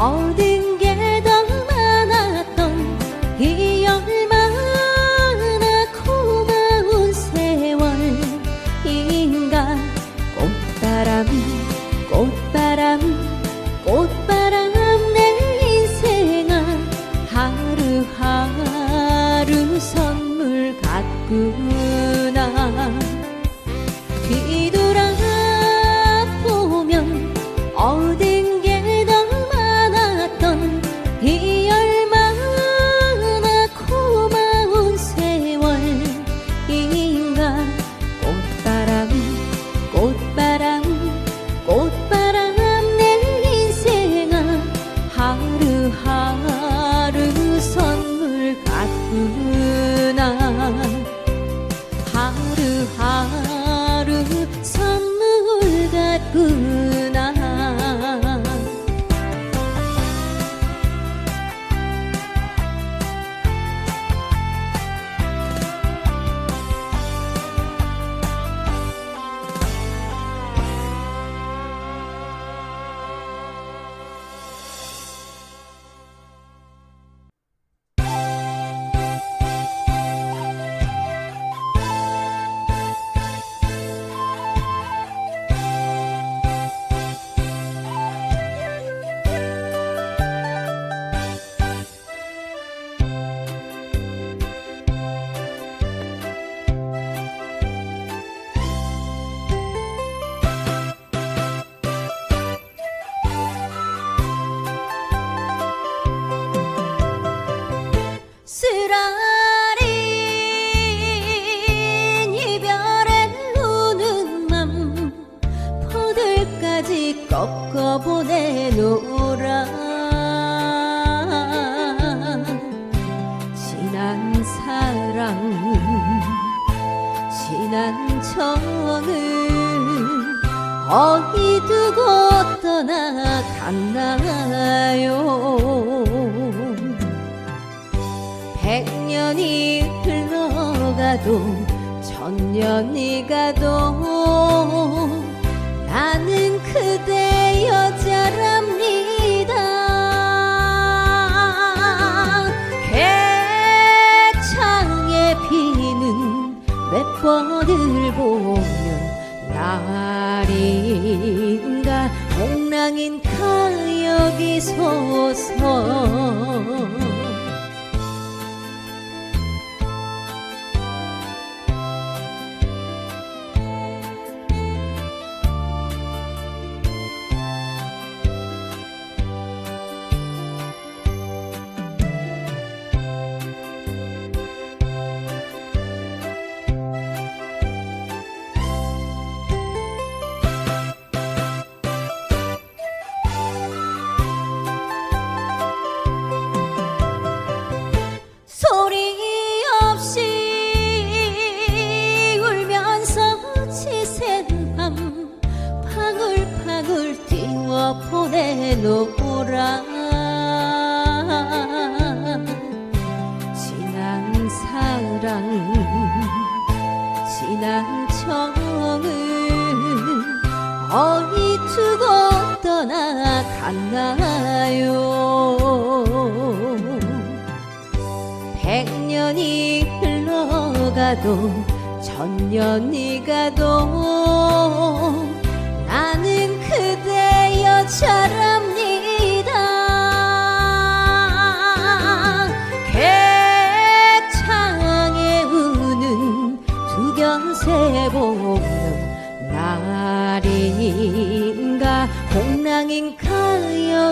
모든 게 더 많았던 이 얼마나 고마운 세월인가 꽃바람 꽃바람 꽃바람 내 인생아. 하루하루 선물 같구나 노라 지난 사랑 지난 정을 어디 두고 떠나갔나요? 백년이 흘러가도 천년이 가도 나는 그대여 뻗을고 오는 날인가? 옥랑인 가 여기 서서 정은 어디 두고 떠나갔나요? 백년이 흘러가도 천년이 가도 나는 그대 여자랍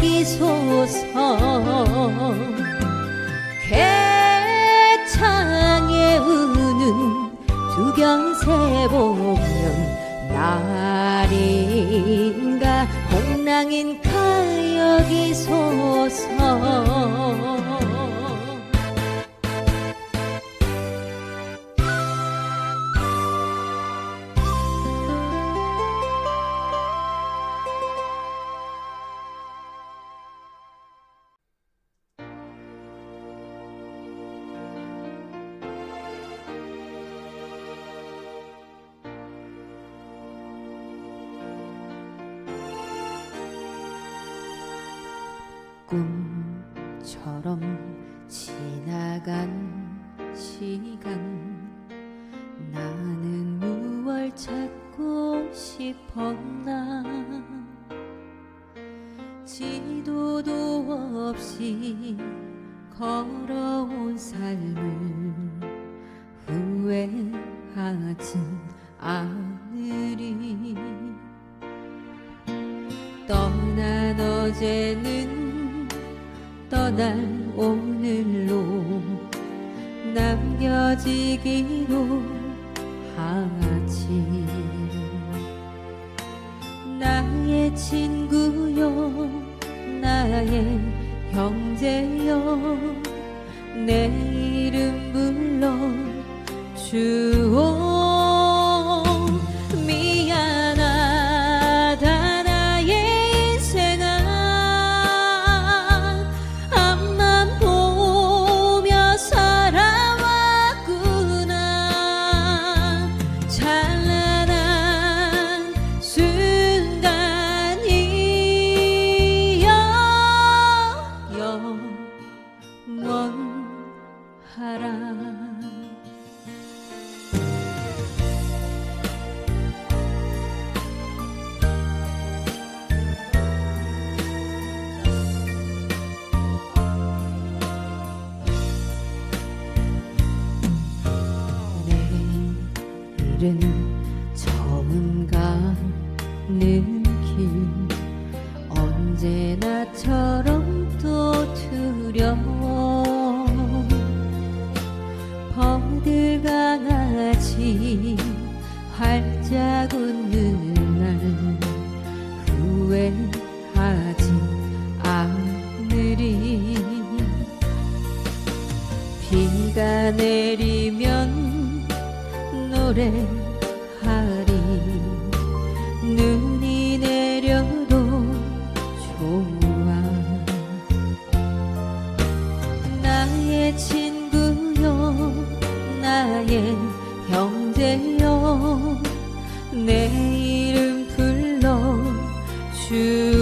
여기소서. 객창에 우는 두견새 보면 날인가 공랑인 가 여기소서 꿈처럼 지나간 시간. 나는 무얼 찾고 싶었나? 지도도 없이 걸어온 삶을 후회하진 않으리. 떠난 어제는 떠 날 오늘로 남겨지기로 하지 나의 친구요 나의 형제요 내 이름 불러 주오 하라. 내일은 처음 가는 길. 언제나처럼 또 두려워 버들강아지 활짝 웃는 날 후회하지 않으리. 비가 내리면 노래하리. 눈이 내려도 좋아. 나의 친구요 나의 형제요 내 이름 불러 주